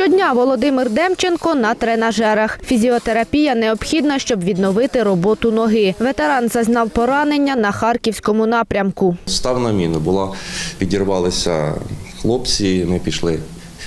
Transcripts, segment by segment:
Щодня Володимир Демченко на тренажерах. Фізіотерапія необхідна, щоб відновити роботу ноги. Ветеран зазнав поранення на харківському напрямку. Став на міну, була, підірвалися хлопці, ми пішли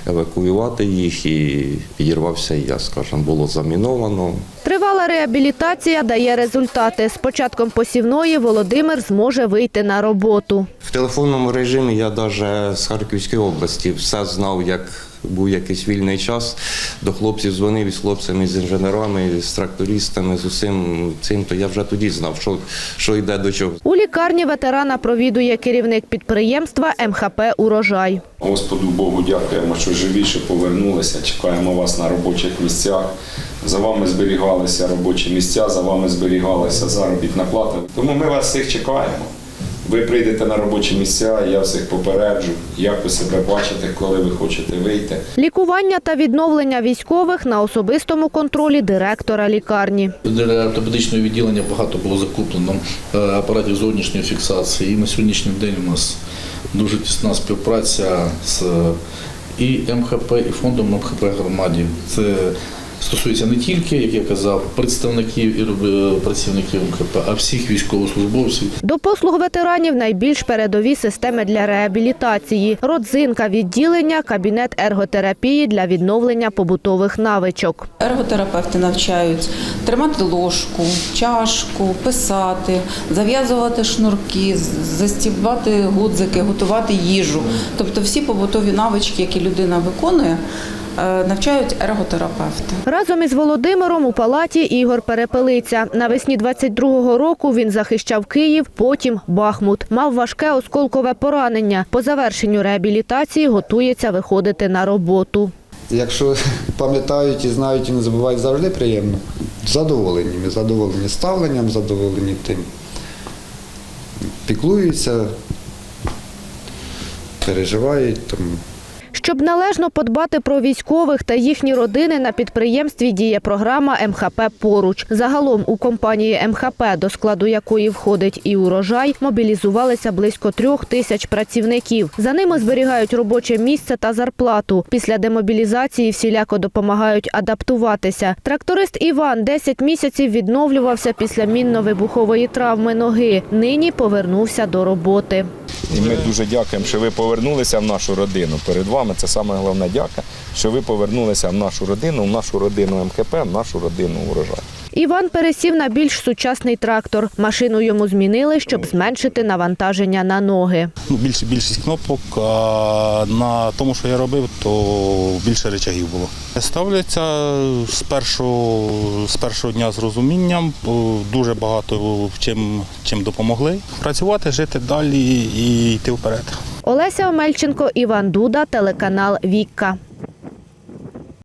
евакуювати їх і підірвався я, скажімо, було заміновано. Тривала реабілітація дає результати. З початком посівної Володимир зможе вийти на роботу. В телефонному режимі я навіть з Харківської області все знав, як був якийсь вільний час. До хлопців дзвонив із хлопцями, з інженерами, з трактористами, з усім цим, то я вже тоді знав, що, що йде до чого. У лікарні ветерана провідує керівник підприємства МХП «Урожай». Господу Богу дякуємо, що живі, що повернулися. Чекаємо вас на робочих місцях. За вами зберігалися робочі місця, за вами зберігалася заробітна плата. Тому ми вас всіх чекаємо. Ви прийдете на робочі місця, я всіх попереджу, як ви себе бачите, коли ви хочете вийти. Лікування та відновлення військових на особистому контролі директора лікарні. Для ортопедичного відділення багато було закуплено е, апаратів зовнішньої фіксації. І на сьогоднішній день у нас дуже тісна співпраця з е, і МХП, і фондом МХП громаді. Це стосується не тільки, як я казав, представників і працівників МХП, а всіх військовослужбовців. До послуг ветеранів найбільш передові системи для реабілітації, родзинка відділення, кабінет ерготерапії для відновлення побутових навичок. Ерготерапевти навчають тримати ложку, чашку, писати, зав'язувати шнурки, застібати гудзики, готувати їжу. Тобто всі побутові навички, які людина виконує, навчають ерготерапевти. Разом із Володимиром у палаті Ігор Перепелиця. Навесні 22-го року він захищав Київ, потім Бахмут. Мав важке осколкове поранення. По завершенню реабілітації готується виходити на роботу. Якщо пам'ятають і знають і не забувають завжди приємно. Задоволені. Ми задоволені ставленням, задоволені тим. Піклуються, переживають. Тому Щоб належно подбати про військових та їхні родини, на підприємстві діє програма МХП «Поруч». Загалом у компанії МХП, до складу якої входить і урожай, мобілізувалися близько трьох тисяч працівників. За ними зберігають робоче місце та зарплату. Після демобілізації всіляко допомагають адаптуватися. Тракторист Іван 10 місяців відновлювався після мінно-вибухової травми ноги. Нині повернувся до роботи. І ми дуже дякуємо, що ви повернулися в нашу родину. Перед вами це саме головна дяка, що ви повернулися в нашу родину, в нашу родину МКП, в нашу родину урожай. Іван пересів на більш сучасний трактор. Машину йому змінили, щоб зменшити навантаження на ноги. ну, більше, більшість кнопок, а на тому, що я робив, то більше речагів було. Ставляться з першого, з першого дня з розумінням, дуже багато чим, чим допомогли. Працювати, жити далі і йти вперед. Олеся Омельченко, Іван Дуда, телеканал Вікка.